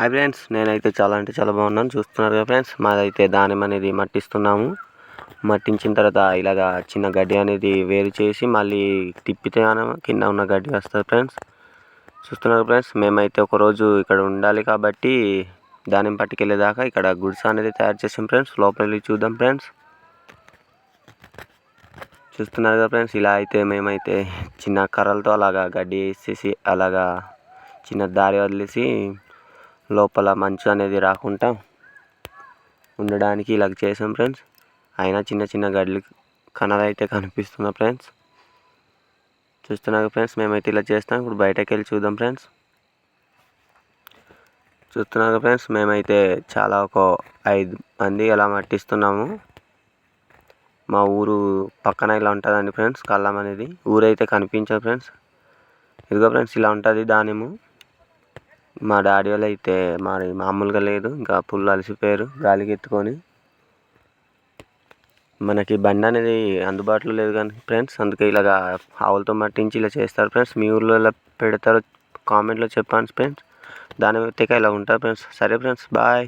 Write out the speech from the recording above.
Hi friends నేనైతే చాలా అంటే చాలా బాగున్నాను. చూస్తున్నారు కదా ఫ్రెండ్స్ మాదైతే దానిమ్మ అనేది మట్టిస్తున్నాము. మట్టించిన తర్వాత ఇలాగా చిన్న గడ్డి అనేది వేరు చేసి మళ్ళీ తిప్పితే కింద ఉన్న గడ్డి వస్తుంది ఫ్రెండ్స్ చూస్తున్నారు ఫ్రెండ్స్ మేమైతే ఒకరోజు ఇక్కడ ఉండాలి కాబట్టి దానిమ్మ పట్టుకెళ్ళేదాకా ఇక్కడ గుడ్స్ అనేది తయారు చేసాం ఫ్రెండ్స్ లోపలికి చూద్దాం ఫ్రెండ్స్ చూస్తున్నారు కదా ఫ్రెండ్స్ ఇలా అయితే మేమైతే చిన్న కర్రలతో అలాగా గడ్డి వేసేసి అలాగా చిన్న దారి వదిలేసి లోపల మంచు అనేది రాకుండా ఉండడానికి ఇలా చేసాం ఫ్రెండ్స్. అయినా చిన్న చిన్న గడ్లు కనలైతే అయితే కనిపిస్తున్నాయి ఫ్రెండ్స్? చూస్తున్నారు ఫ్రెండ్స్ మేమైతే ఇలా చేస్తాం. ఇప్పుడు బయటకు వెళ్ళి చూద్దాం ఫ్రెండ్స్. చూస్తున్నారు ఫ్రెండ్స్ మేమైతే చాలా ఒక ఐదు మంది అలా మట్టిస్తున్నాము. మా ఊరు పక్కన ఇలా ఉంటుందండి ఫ్రెండ్స్ కళ్ళం అనేది. ఊరైతే కనిపించదు ఫ్రెండ్స్. ఇదిగో ఫ్రెండ్స్ ఇలా ఉంటుంది దానిము మా డాడీ వాళ్ళు అయితే మరి మామూలుగా లేదు ఇంకా ఫుల్ అలసిపోయారు గాలికి ఎత్తుకొని. మనకి బండి అనేది అందుబాటులో లేదు కానీ ఫ్రెండ్స్ అందుకే ఇలాగా ఆవులతో మట్టించి ఇలా చేస్తారు ఫ్రెండ్స్. మీ ఊర్లో ఇలా పెడతారో కామెంట్లో చెప్పండి ఫ్రెండ్స్. దాని వ్యక్తిగా ఇలా ఉంటారు ఫ్రెండ్స్. సరే ఫ్రెండ్స్ బాయ్.